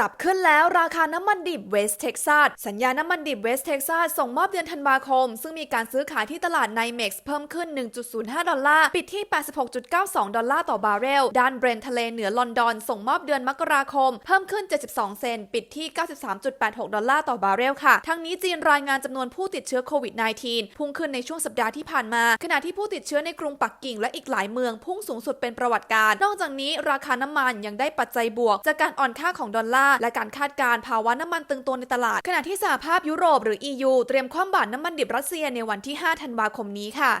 รับขึ้นแล้วราคาน้ำมันดิบเวสเท็กซัสสัญญาน้ำมันดิบเวสเท็กซัสส่งมอบเดือนธันวาคม ซึ่งมีการซื้อขายที่ตลาดไนเม็กซ์เพิ่มขึ้น 1.05 ดอลลาร์ ปิดที่ 86.92 ดอลลาร์ต่อบาร์เรล ด้านเบรนทะเลเหนือลอนดอน ส่งมอบเดือนมกราคม เพิ่มขึ้น 72 เซนต์ปิดที่ 93.86 ดอลลาร์ต่อบาร์เรลค่ะ ทั้งนี้จีนรายงานจำนวนผู้ติดเชื้อโควิด -19 พุ่งขึ้นในช่วงสัปดาห์ที่ผ่านมา ขณะที่ผู้ติดเชื้อในกรุงปักกิ่งและอีกหลายเมืองพุ่งสูงสุดเป็นประวัติการ นอกจากนี้ราคาน้ำมันยังได้ปัจจัยบวก จากการอ่อนค่าของดอลลาร์และการคาดการณ์ภาวะน้ำมันตึงตัวในตลาด ขณะที่สหภาพยุโรปหรือ EU เตรียมคว่ำบาตรน้ำมันดิบรัสเซียในวันที่ 5 ธันวาคมนี้ค่ะ